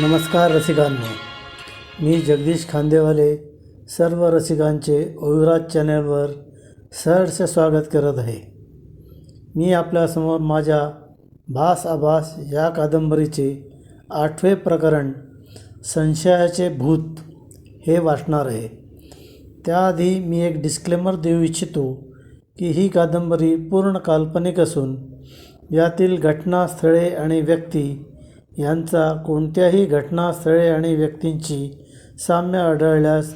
नमस्कार रसिकांनो. मी जगदीश खांदेवाले सर्व रसिकांचे ओविराज चॅनलवर सहर्ष स्वागत करत आहे. मी आपल्यासमोर माझ्या भास आभास या कादंबरीचे आठवे प्रकरण संशयाचे भूत हे वाचणार आहे. त्याआधी मी एक डिस्क्लेमर देऊ इच्छितो की ही कादंबरी पूर्ण काल्पनिक असून यातील घटनास्थळे आणि व्यक्ती यांचा कोणत्याही घटनास्थळे आणि व्यक्तींची साम्य आढळल्यास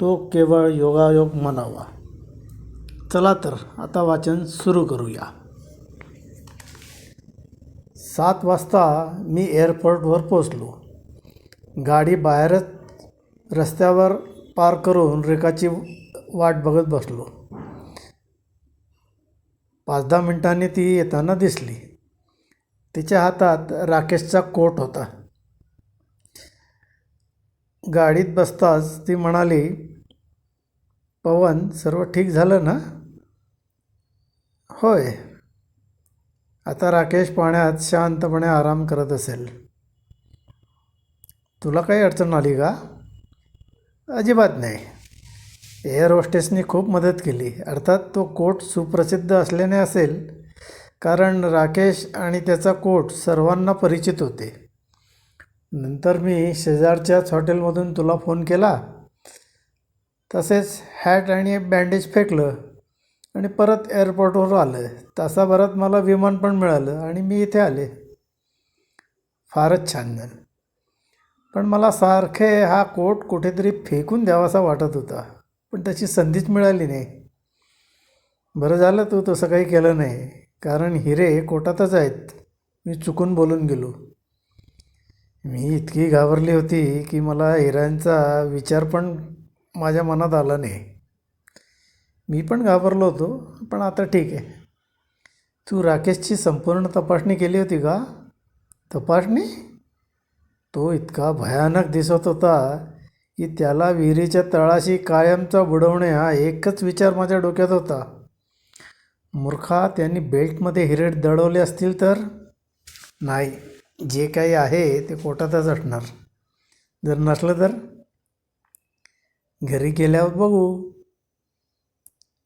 तो केवळ योगायोग म्हणावा. चला तर आता वाचन सुरू करूया. सात वाजता मी एअरपोर्टवर पोचलो गाडी बाहेरच रस्त्यावर पार करून रेखाची वाट बघत बसलो. पाच दहा मिनिटांनी ती येताना दिसली. तिच्या हातात राकेशचा कोट होता. गाडीत बसताच ती म्हणाली पवन सर्व ठीक झालं ना? होय. आता राकेश पाण्यात शांतपणे आराम करत असेल. तुला काही अडचण आली का? अजिबात नाही. एअर होस्टेसनी खूप मदत केली. अर्थात तो कोट सुप्रसिद्ध असल्याने असेल कारण राकेश आणि त्याचा कोट सर्वांना परिचित होते. नंतर मी शेजारच्याच हॉटेलमधून तुला फोन केला. तसेच हॅट आणि बँडेज फेकलं आणि परत एअरपोर्टवर आलं. तासाभरात मला विमान पण मिळालं आणि मी इथे आले. फारच छान झालं. पण मला सारखे हा कोट कुठेतरी फेकून द्यावासा वाटत होता पण त्याची संधीच मिळाली नाही. बरं झालं तू तसं काही केलं नाही. कारण हिरे कोटातच आहेत. मी चुकून बोलून गेलो. मी इतकी घाबरली होती की मला हिऱ्यांचा विचार पण माझ्या मनात आला नाही. मी पण घाबरलो होतो पण आता ठीक आहे. तू राकेशची संपूर्ण तपासणी केली होती का? तपासणी? तो इतका भयानक दिसत होता की त्याला विहिरीच्या तळाशी कायमचा बुडवणे हा एकच विचार माझ्या डोक्यात होता. मूर्खा त्यांनी बेल्टमध्ये हिरे दडवले असतील तर? नाही. जे काही आहे ते कोटातच असणार. जर नसलं तर? घरी गेल्यावर बघू.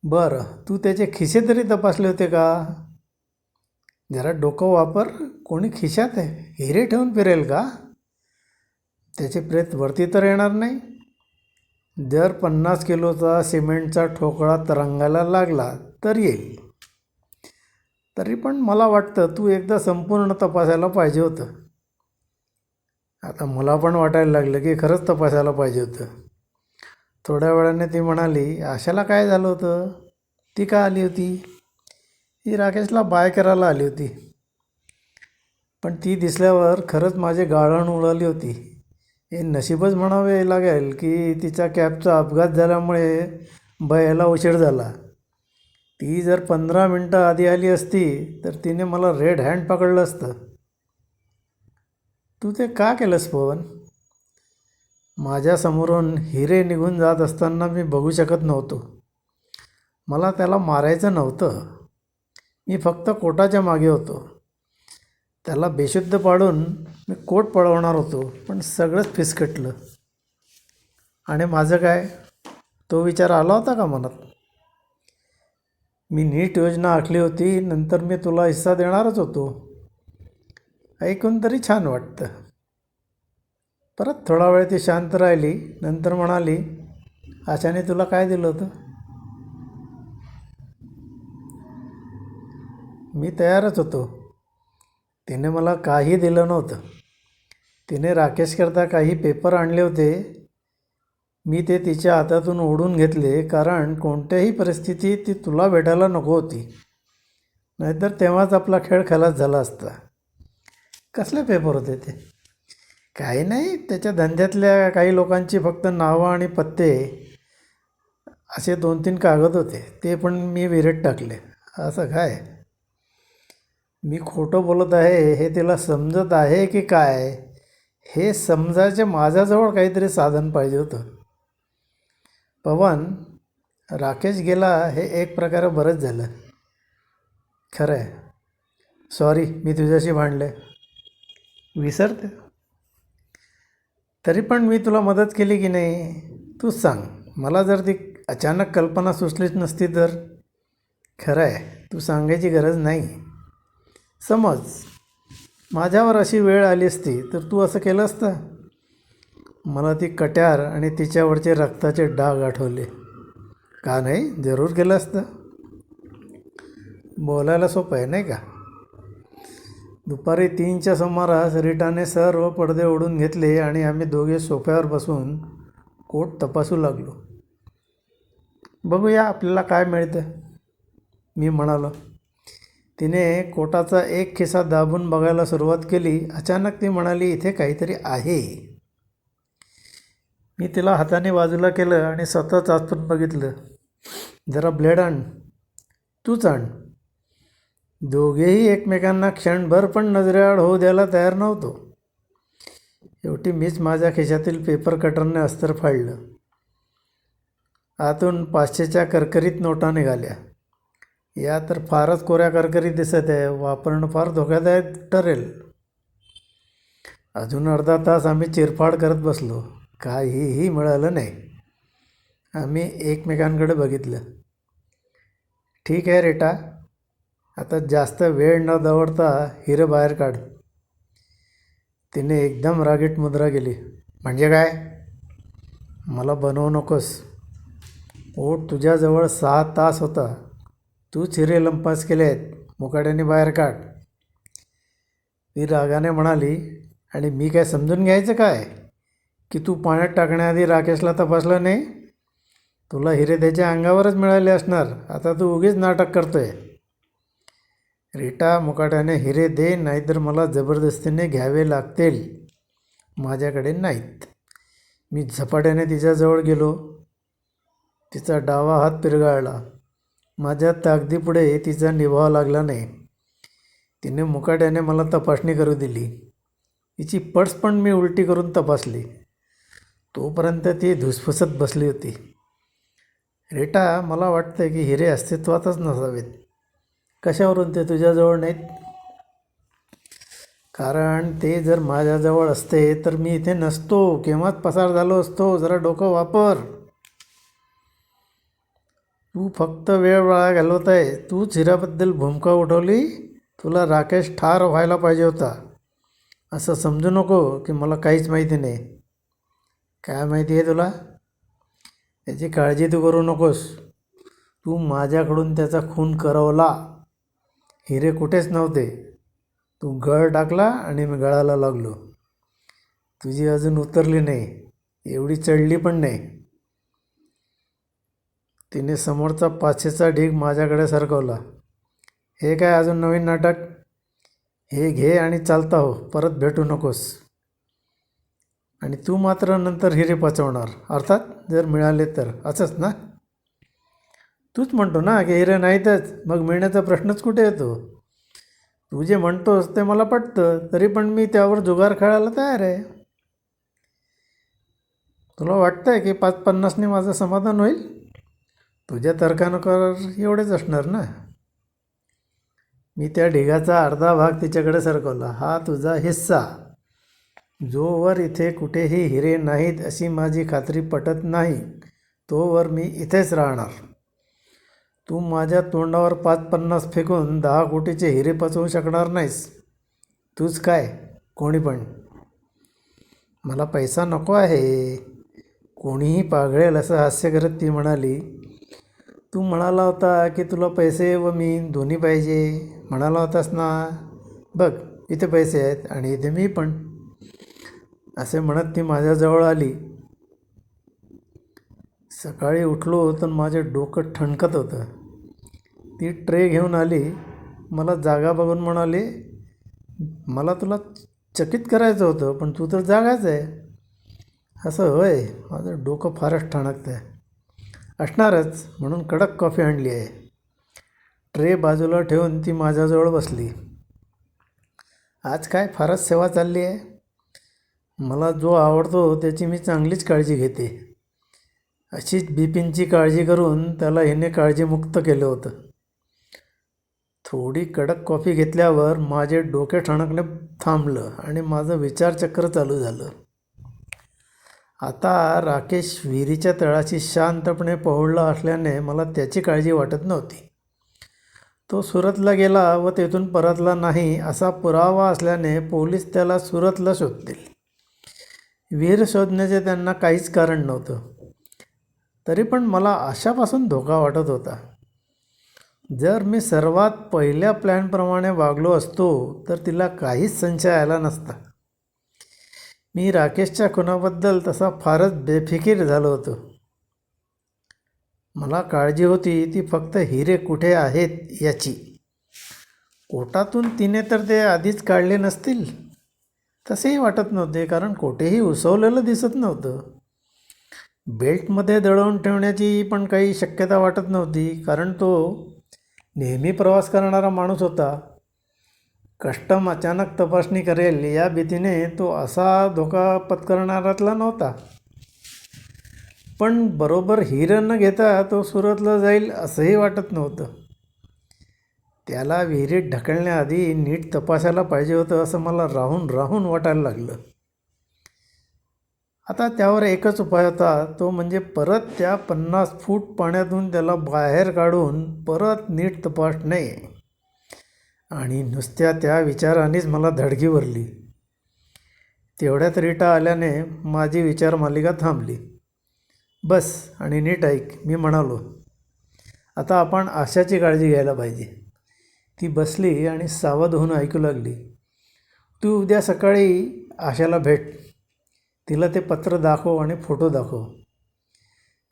बरं तू त्याचे खिसे तरी तपासले होते का? जरा डोकं वापर. कोणी खिशात आहे हिरे ठेवून फिरेल का? त्याचे प्रेत वरती तर येणार नाही. जर पन्नास किलोचा सिमेंटचा ठोकळा तरंगायला लागला तर येईल. तरी पण मला वाटतं तू एकदा संपूर्ण तपासायला पाहिजे होतं. आता मला पण वाटायला लागलं की खरंच तपासायला पाहिजे होतं. थोड्या वेळाने ती म्हणाली आशाला काय झालं होतं? ती का आली होती? ती राकेशला बाय करायला आली होती. पण ती दिसल्यावर खरंच माझी गाळण उडाली होती. हे नशीबच म्हणावे लागेल की तिच्या कॅबचा अपघात झाल्यामुळे बयाला उशीर झाला. ती जर पंधरा मिनटं आधी आली असती तर तिने मला रेड हँड पकडलं असतं. तू ते का केलंस पवन? माझ्यासमोरून हिरे निघून जात असताना मी बघू शकत नव्हतो. मला त्याला मारायचं नव्हतं. मी फक्त कोटाच्या मागे होतो. त्याला बेशुद्ध पाडून मी कोट पळवणार होतो पण सगळंच फिसकटलं. आणि माझं काय? तो विचार आला होता का मनात? मी नीट योजना आखली होती नंतर मी तुला हिस्सा देणारच होतो. ऐकून तरी छान वाटतं. परत थोडा वेळ ती शांत राहिली नंतर म्हणाली आशाने तुला काय दिलं होतं? मी तयारच होतो. तिने मला काही दिलं नव्हतं. तिने राकेशकरता काही पेपर आणले होते. मी ते तिच्या हातातून ओढून घेतले कारण कोणत्याही परिस्थितीत ती तुला भेटायला नको होती. नाहीतर तेव्हाच आपला खेळ खलास झाला असता. कसले पेपर होते ते? काही नाही त्याच्या धंद्यातल्या काही लोकांची फक्त नावं आणि पत्ते असे दोन तीन कागद होते. ते पण मी विहिरीत टाकले. असं काय? मी खोटं बोलत आहे हे तिला समजत आहे की काय? हे समजायचे माझ्याजवळ काहीतरी साधन पाहिजे होतं. पवन राकेश गेला हे एक प्रकारे बरंच झालं. खरं आहे सॉरी मी तुझ्याशी भांडले. विसरते. तरी पण मी तुला मदत केली की नाही तूच सांग. मला जर ती अचानक कल्पना सुचलीच नसती तर? खरं आहे तू सांगायची गरज नाही. समज माझ्यावर अशी वेळ आली असती तर तू असं केलं असतं? मला ती कट्यार आणि तिच्यावरचे रक्ताचे डाग आठवले. का नाही? जरूर केलं असतं. बोलायला सोपं आहे नाही का? दुपारी तीनच्या सुमारास रिटाने सर्व पडदे ओढून घेतले आणि आम्ही दोघे सोफ्यावर बसून कोट तपासू लागलो. बघूया आपल्याला काय मिळतं. मी म्हणालो तिने कोटाचा एक खिसा दाबून बघायला सुरुवात केली. अचानक ती म्हणाली इथे काहीतरी आहे. मी तिला हाताने बाजूला केलं आणि स्वतः आतून बघितलं. जरा ब्लेड आण. तूच आण. दोघेही एकमेकांना क्षणभर पण नजरेआड होऊ द्यायला तयार नव्हतो. शेवटी मीच माझ्या खिशातील पेपर कटरने अस्तर फाडलं. आतून पाचशेच्या करकरीत नोटा निघाल्या. या तर फारच कोऱ्या करकरीत दिसत आहे वापरणं फार धोक्यादायक ठरेल. अजून अर्धा तास आम्ही चिरफाड करत बसलो. काहीही मिळालं नाही. आम्ही एकमेकांकडे बघितलं. ठीक आहे रेटा आता जास्त वेळ न दवडता हिरं बाहेर काढ. तिने एकदम रागीट मुद्रा केली. म्हणजे काय? मला बनवू नकोस. ओट तुझ्याजवळ सहा तास होता. तूच हिरे लंपास केले आहेत मुकाट्याने बाहेर काढ. ती रागाने म्हणाली आणि मी काय समजून घ्यायचं काय? की तू पाण्यात टाकण्याआधी राकेशला तपासलं नाही? तुला हिरे त्याच्या अंगावरच मिळाले असणार. आता तू उगीच नाटक करतोय. रिटा मुकाट्याने हिरे दे नाहीतर मला जबरदस्तीने घ्यावे लागतील. माझ्याकडे नाहीत. मी झपाट्याने तिच्याजवळ गेलो. तिचा डावा हात पिरगाळला. माझ्या ताकदीपुढे तिचा निभाव लागला नाही. तिने मुकाट्याने मला तपासणी करू दिली. तिची पट्स पण मी उलटी करून तपासली. तोपर्यंत ती धुसफुसत बसली होती. रेटा मला वाटतं की हिरे अस्तित्वातच नसावेत. कशावरून ते तुझ्याजवळ नाहीत? कारण ते जर माझ्याजवळ असते तर मी इथे नसतो. केव्हाच पसार झालो असतो. जरा डोकं वापर. तू फक्त वेळ वाळा घालवत आहे तूच हिऱ्याबद्दल भूमिका उठवली? तुला राकेश ठार व्हायला पाहिजे होता. असं समजू नको की मला काहीच माहिती नाही. काय माहिती आहे तुला? त्याची काळजी तू करू नकोस. तू माझ्याकडून त्याचा खून करवला. हिरे कुठेच नव्हते. तू गळ टाकला आणि मी गळाला लागलो. तुझी अजून उतरली नाही. एवढी चढली पण नाही. तिने समोरचा पाचशेचा ढीग माझ्याकडे सरकवला. हे काय अजून नवीन नाटक? हे घे आणि चालता हो. परत भेटू नकोस. आणि तू मात्र नंतर हिरे पचवणार. अर्थात जर मिळाले तर. असंच ना? तूच म्हणतो ना की हिरे नाहीतच. मग मिळण्याचा प्रश्नच कुठे येतो? तू जे म्हणतोस ते मला पटतं. तरी पण मी त्यावर जुगार खेळायला तयार आहे. तुला वाटतं आहे की पाच पन्नासने माझं समाधान होईल? तुझ्या तर्कानुसार एवढेच असणार ना? मी त्या ढिगाचा अर्धा भाग तिच्याकडे सरकवला. हा तुझा हिस्सा. जोवर इथे कुठेही हिरे नाहीत अशी माझी खात्री पटत नाही तोवर मी इथेच राहणार. तू माझ्या तोंडावर पाच पन्नास फेकून दहा कोटीचे हिरे पचवू शकणार नाहीस. तूच काय? कोणी पण. मला पैसा नको आहे. कोणीही पाघळेल असं हास्य करत ती म्हणाली. तू म्हणाला होता की तुला पैसे व मी दोन्ही पाहिजे. म्हणाला होतास ना. बघ इथे पैसे आहेत आणि इथे मी पण. असे म्हणत ती माझ्याजवळ आली. सकाळी उठलो तर माझे डोकं ठणकत होतं. ती ट्रे घेऊन आली. मला जागा बघून म्हणाली मला तुला चकित करायचं होतं पण तू तर जागाच आहे. असं होय माझं डोकं फारच ठणकतं आहे असणारच म्हणून कडक कॉफी आणली आहे. ट्रे बाजूला ठेवून ती माझ्याजवळ बसली. आज काय फारच सेवा चालली आहे? मला जो आवडतो त्याची मी चांगलीच काळजी घेते. अशीच बिपिनची काळजी करून त्याला हिने काळजीमुक्त केलं होतं. थोडी कडक कॉफी घेतल्यावर माझे डोके ठणकणे थांबलं आणि माझं विचारचक्र चालू झालं. आता राकेश विहिरीच्या तळाशी शांतपणे पहुडला असल्याने मला त्याची काळजी वाटत नव्हती. तो सुरतला गेला व तेथून परतला नाही असा पुरावा असल्याने पोलीस त्याला सुरतला शोधतील. विहीर शोधण्याचे त्यांना काहीच कारण नव्हतं. तरी पण मला अशापासून धोका वाटत होता. जर मी सर्वात पहिल्या प्लॅनप्रमाणे वागलो असतो तर तिला काहीच संशय आला नसता. मी राकेशच्या खुनाबद्दल तसा फारच बेफिकीर झालो होतो. मला काळजी होती ती फक्त हिरे कुठे आहेत याची. कोटातून तिने तर ते आधीच काढले नसतील. तसेही वाटत नव्हते कारण कोठेही उसवलेलं दिसत नव्हतं. बेल्टमध्ये दळवून ठेवण्याची पण काही शक्यता वाटत नव्हती कारण तो नेहमी प्रवास करणारा माणूस होता. कस्टम अचानक तपासणी करेल या भीतीने तो असा धोका पत्करणारातला नव्हता. पण बरोबर हिरं न घेता तो सुरतला जाईल असंही वाटत नव्हतं. त्याला विहिरीत ढकलण्याआधी नीट तपासायला पाहिजे होतं असं मला राहून राहून वाटायला लागलं. आता त्यावर एकच उपाय होता तो म्हणजे परत त्या पन्नास फूट पाण्यातून त्याला बाहेर काढून परत नीट तपासणे. आणि नुसत्या त्या विचारानेच मला धडकी भरली. तेवढ्यात रिटा आल्याने माझी विचार मालिका थांबली. बस आणि नीट ऐक मी म्हणालो आता आपण आशाची काळजी घ्यायला पाहिजे. ती बसली आणि सावध होऊन ऐकू लागली. तू उद्या सकाळी आशाला भेट. तिला ते पत्र दाखव आणि फोटो दाखव.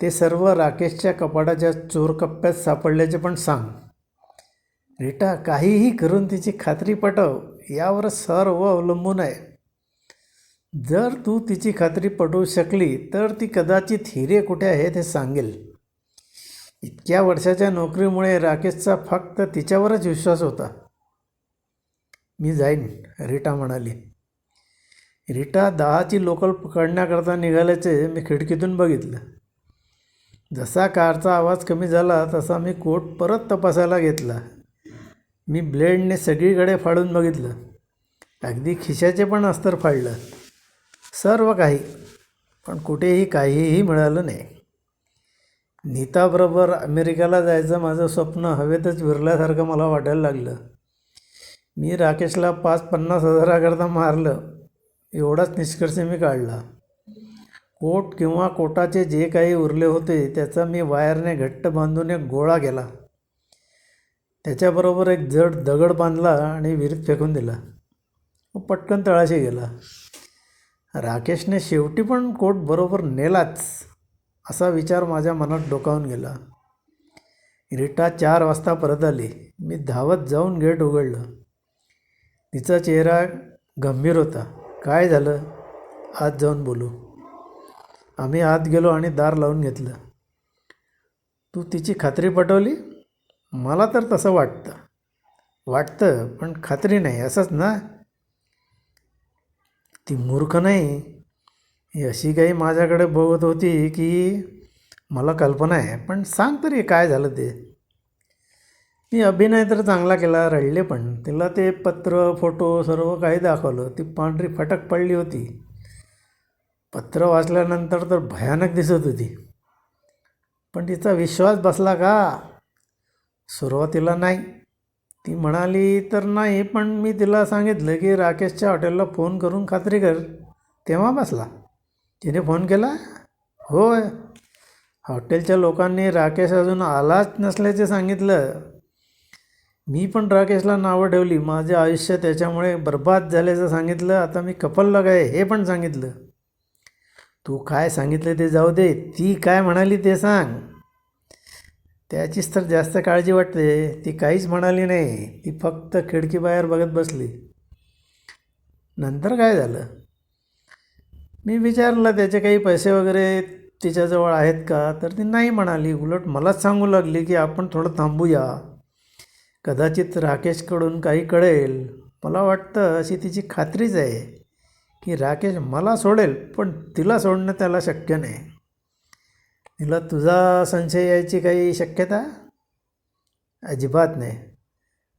ते सर्व राकेशच्या कपाटाच्या चोरकप्प्यात सापडल्याचे पण सांग. रीटा काहीही करून तिची खात्री पटव. यावर सर्व अवलंबून आहे. जर तू तिची खात्री पटवू शकली तर ती कदाचित हिरे कुठे आहेत हे सांगेल. इतक्या वर्षाच्या नोकरीमुळे राकेशचा फक्त तिच्यावरच विश्वास होता. मी जाईन रीटा म्हणाली. रीटा दहाची लोकल पकडण्याकरता निघाल्याचे मी खिडकीतून बघितलं. जसा कारचा आवाज कमी झाला तसा मी कोट परत तपासायला घेतला. मी ब्लेडने सगळीकडे फाडून बघितलं. अगदी खिशाचे पण अस्तर फाडलं. सर्व काही पण कुठेही काहीही मिळालं नाही. नीताबरोबर अमेरिकेला जायचं माझं स्वप्न हवेतच विरल्यासारखं मला वाटायला लागलं. मी राकेशला पाच पन्नास हजाराकरता मारलं. एवढाच निष्कर्ष मी काढला. कोट किंवा कोटाचे जे काही उरले होते त्याचा मी वायरने घट्ट बांधून एक गोळा केला. त्याच्याबरोबर एक जड दगड बांधला आणि विहिरीत फेकून दिला. व पटकन तळाशी गेला. राकेशने शेवटी पण कोट बरोबर नेलाच. असा विचार माझ्या मनात डोकावून गेला. रिटा चार वाजता परत आली. मी धावत जाऊन गेट उघडलं. तिचा चेहरा गंभीर होता. काय झालं? आत जाऊन बोलू. आम्ही आत गेलो आणि दार लावून घेतलं. तू तिची खात्री पटवली? मला तर तसं वाटतं. वाटतं पण खात्री नाही असंच ना? ती मूर्ख नाही. ही अशी काही माझ्याकडे बघत होती की मला कल्पना आहे पण सांग तरी काय झालं ते. मी अभिनय तर चांगला केला रडले पण. तिला ते पत्र फोटो सर्व काही दाखवलं. ती पांढरी फटक पडली होती. पत्र वाचल्यानंतर तर भयानक दिसत होती. पण तिचा विश्वास बसला का? सुरुवातीला नाही. ती म्हणाली तर नाही पण मी तिला सांगितलं की राकेशच्या हॉटेलला फोन करून खात्री कर. तेव्हा बसला. तिने फोन केला? होय. हॉटेलच्या लोकांनी राकेश अजून आलाच नसल्याचे सांगितलं. मी पण राकेशला नावं ठेवली. माझे आयुष्य त्याच्यामुळे बर्बाद झाल्याचं सांगितलं. आता मी कपलला आहे हे पण सांगितलं. तू काय सांगितलं ते जाऊ दे. ती काय म्हणाली ते सांग. त्याचीच तर जास्त काळजी वाटते. ती काहीच म्हणाली नाही. ती फक्त खिडकीबाहेर बघत बसली. नंतर काय झालं? मी विचारलं त्याचे काही पैसे वगैरे तिच्याजवळ आहेत का? तर ती नाही म्हणाली. उलट मलाच सांगू लागली की आपण थोडं थांबूया. कदाचित राकेशकडून काही कळेल. मला वाटतं अशी तिची खात्रीच आहे की राकेश मला सोडेल पण तिला सोडणं त्याला शक्य नाही. तिला तुझा संशय यायची काही शक्यता? अजिबात नाही.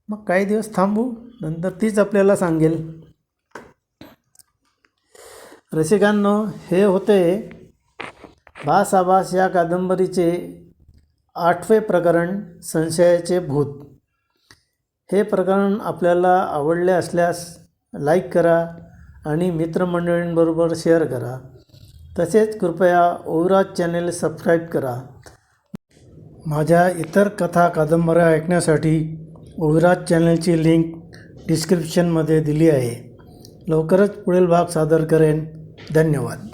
मग काही दिवस थांबू नंतर तीच आपल्याला सांगेल. रसिकांनो हे होते भास आभास या कादंबरीचे आठवे प्रकरण संशयाचे भूत. हे प्रकरण आपल्याला आवडले असल्यास लाईक करा आणि मित्रमंडळींबरोबर शेअर करा. तसेच कृपया ओविराज चॅनेल सबस्क्राईब करा. माझ्या इतर कथा कादंबऱ्या ऐकण्यासाठी ओविराज चॅनलची लिंक डिस्क्रिप्शनमध्ये दिली आहे. लवकरच पुढील भाग सादर करेन. धन्यवाद.